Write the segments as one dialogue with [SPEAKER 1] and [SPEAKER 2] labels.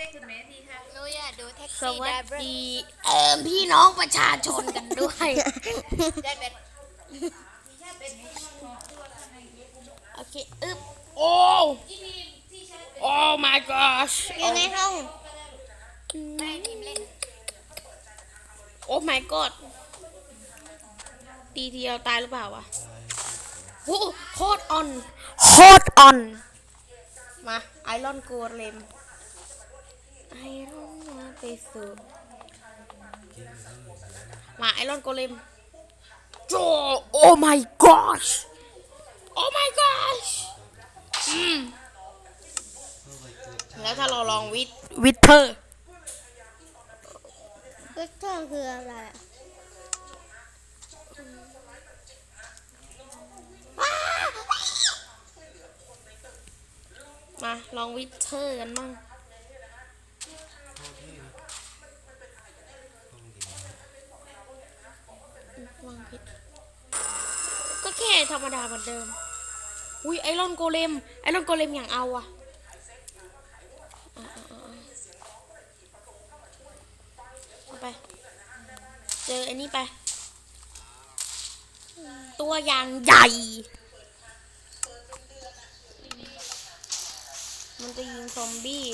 [SPEAKER 1] ได้คุณแม่ทีค่ะ
[SPEAKER 2] หนูอยากดูแท็ก
[SPEAKER 3] ส
[SPEAKER 2] ซี่
[SPEAKER 3] วั
[SPEAKER 2] ได
[SPEAKER 3] ส
[SPEAKER 2] เวอร์
[SPEAKER 3] ดีเอ่อพี่น้องประชาชนกันด้วย
[SPEAKER 2] ได้แบบ
[SPEAKER 3] โอเค อึ๊บ โอ้ โอ้ my gosh
[SPEAKER 2] อยู่ในห้อง
[SPEAKER 3] ไม่ทีมเล่นโอ้ my god ตีทีเดียวตายหรือเปล่าวะโอ้โคตรออน โคตรออน มาไอรอนโกเลม ไอรอนมาไปสู่มาไอรอนโกเลมโจโอ้ my gosh โอ้ my gosh อืมแล้วถ้าเราลองวิทวิทเทอร์
[SPEAKER 2] เวกเตอร์คืออะไรอะ
[SPEAKER 3] มาลองวิทเทอร์กันบ้าง วางผิดก็แค่ธรรมดาเหมือนเดิม อุ้ยไอรอนโกเลม ไอรอนโกเลมอย่างเอาอะอะอะอะอะเอาไป เจออันนี้ไป ตัวอย่างใหญ่ มันจะยิงซอมบี้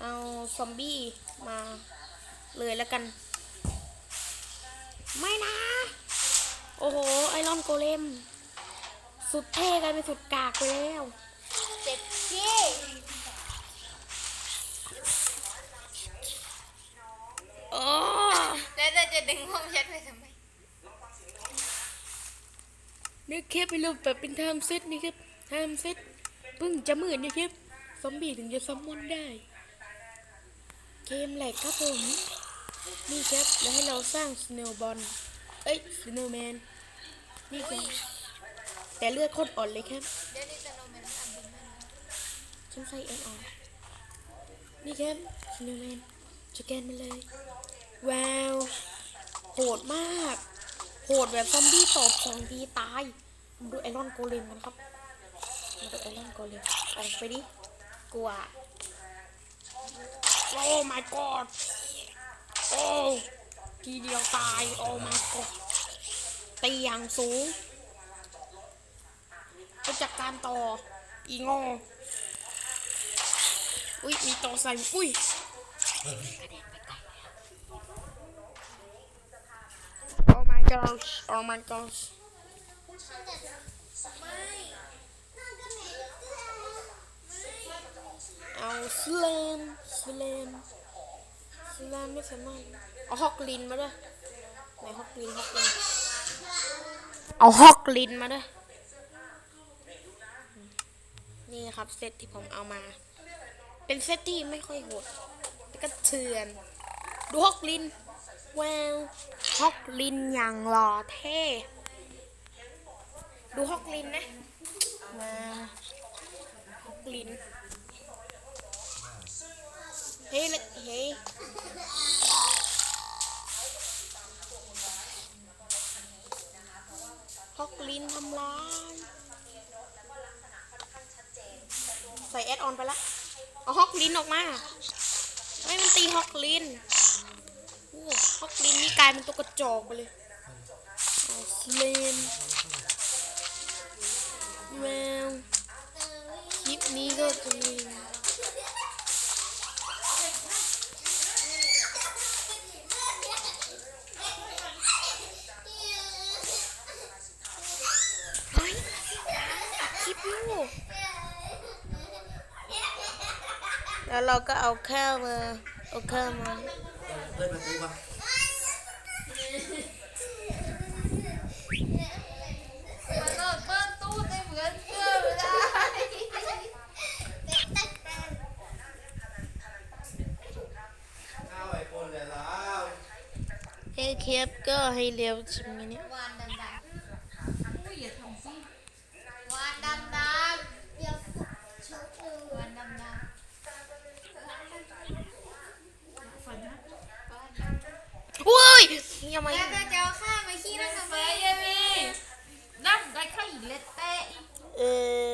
[SPEAKER 3] เอาซอมบี้มาเลยแล้วกัน ไม่นะ อ้โห ไอรอนโกเลม สุดเท่กลายเป็นสุดกากไปแล้ว
[SPEAKER 2] เจ็บซี่
[SPEAKER 3] โอ้
[SPEAKER 2] แล้วเราจะดึงห้องแชทไปทำไม
[SPEAKER 3] นี่แค่ไปรูปแบบเป็นไทม์เซตนี่ครับไทม์เซตเพิ่งจะมืดนี่ครับซอมบี้ถึงจะซัมมอนได้ เกมแหลกครับผม นี่ครับแล้วให้เราสร้างสโนว์บอลเอ้ยสโนว์แมน นี่ครับแต่เลือดโคตรอ่อนเลยครับ
[SPEAKER 2] เดี๋ยวนี้จะโนแมนอันบินมา
[SPEAKER 3] ฉันใส่แอนออนนี่ครับสโนแมนสแกนมาเลยว้าวโหดมาก โหดแบบซอมบี้ตบสองทีตายมาดูไอรอนโกเลมกันครับมาดูไอรอนโกเลมออกไปดิกลัวโอ้ my god โอ้ทีเดียวตาย โอ้ my god ตีอย่างสูงไปจัดการต่อ อีงออุ้ยมีต่อใส่ อุ้ย Oh my gosh Oh my gosh เอาสเลมสเลมสเลมไม่สามารถเอาฮอกลินมาด้วยไหนฮอกลินฮอกลิน เอาฮอกลินมาด้วย นี่ครับเซตที่ผมเอามา เป็นเซตที่ไม่ค่อยโหดแต่ก็เถื่อน ดูฮอกลินว้าวฮอกลินอย่างหล่อเท่ ดูฮอกลินนะว้าวฮอกลิน เฮ้ยเฮ้ยฮอก ลินทำร้ายใส่แอดออนไปละเอาฮอกลินออกมาไม่มันตีฮอกลินฮอกลินนี่กลายเป็นตัวกระจอกไปเลยเอาสเลมแมวคลิปนี้ก็จะมีเฮ้ยคลิปอยู่ แล้วเราก็เอาข้าวมาเอาข้าวมา
[SPEAKER 4] เปิดประตูก่อน
[SPEAKER 2] เปิดเปิดตู้ได้เหมือนเพื่อนไม่ได้
[SPEAKER 4] เอาไอ้คนเลยแล้ว
[SPEAKER 3] ให้เคปก็ให้เร็วชิมอย่างนี้
[SPEAKER 2] วานดำดำอุ้ยอย่าทำสิวานดำดำเดี๋ยวชุบดูวานดำดำ
[SPEAKER 3] อุ้ ยยังไง
[SPEAKER 2] แล้วก็จะเอาข้ามาขี้นั่งทำไมยายมีนั่งได้ข้าอีเล็ดเตะ
[SPEAKER 3] เออ